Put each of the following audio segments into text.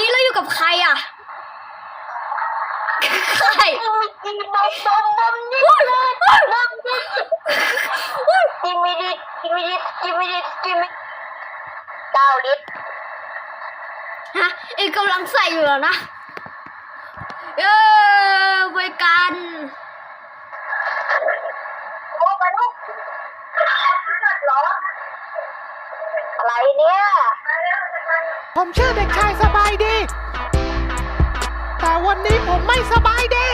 นี้เราอยู่กับใครอะ ใครจิมมี่บอมบอมนี่อุ้ยอุ้ยบอมนี่อุ้ยจิดิจิมมี่ดิจิมมี่ดิจิมมี่เก้าลิตรฮะเอกกำลังใส่อยู่แล้วนะเย้ไปกันโอ้มาลูกร้อนอะไรเนี่ย ผมชื่อเด็กชายสบายดี แต่วันนี้ผมไม่สบายดี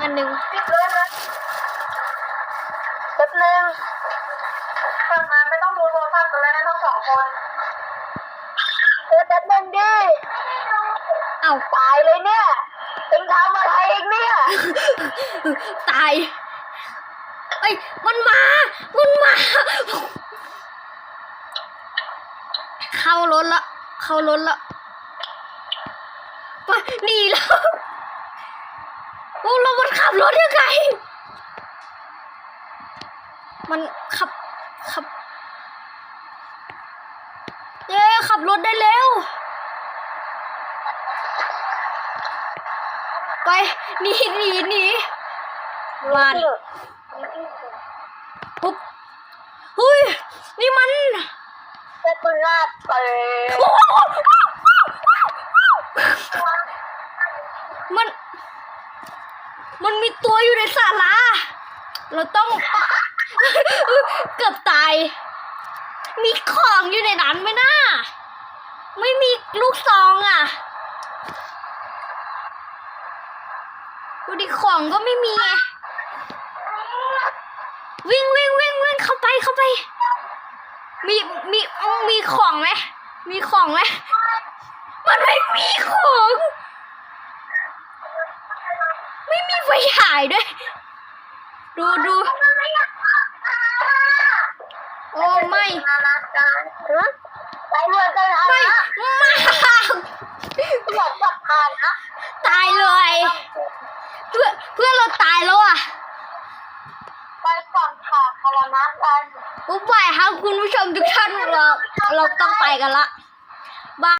อันหนึ่งแป๊บนึงกลับมาไม่ต้องดูโทรศัพท์กันแล้วนะทั้งสองคนเออแป๊บนึงดิเอ้า ตายเลยเนี่ยเอ็งทำอะไรเองเนี่ย ตาย เอ้ย มันมา มันมา เข้ารถละ เข้ารถละไปหนีแล้วโอ้เรามันขับรถยังไง มันขับขับเย้ขับรถได้แล้ว ไปหนีหนีหนีบ้านปุ๊บหุ้ย นี่มัน เป็นปืนหน้าเตะมัน มันมีตัวอยู่ในศาลาเราต้อง เกือบตาย มีของอยู่ในนั้นไหมนะไม่มีลูกซองอะดูดิของก็ไม่มี วิ่งวิ่งวิ่งวิ่งเข้าไปเข้าไป มีมีมีของไหมมีของไหมมันไม่มีของ ไม่มีไฟฉายด้วย ดูดูโอ้ไม่นานาการฮะไปเรือกันนะไม่ไม่อยากจับผ่านนะตายเลยเพื่อนเพื่อนเราตายแล้วอะไปก่อนค่ะคารนะกัน อุ๊บไปครับคุณผู้ชมทุกท่านเราเราต้องไปกันละ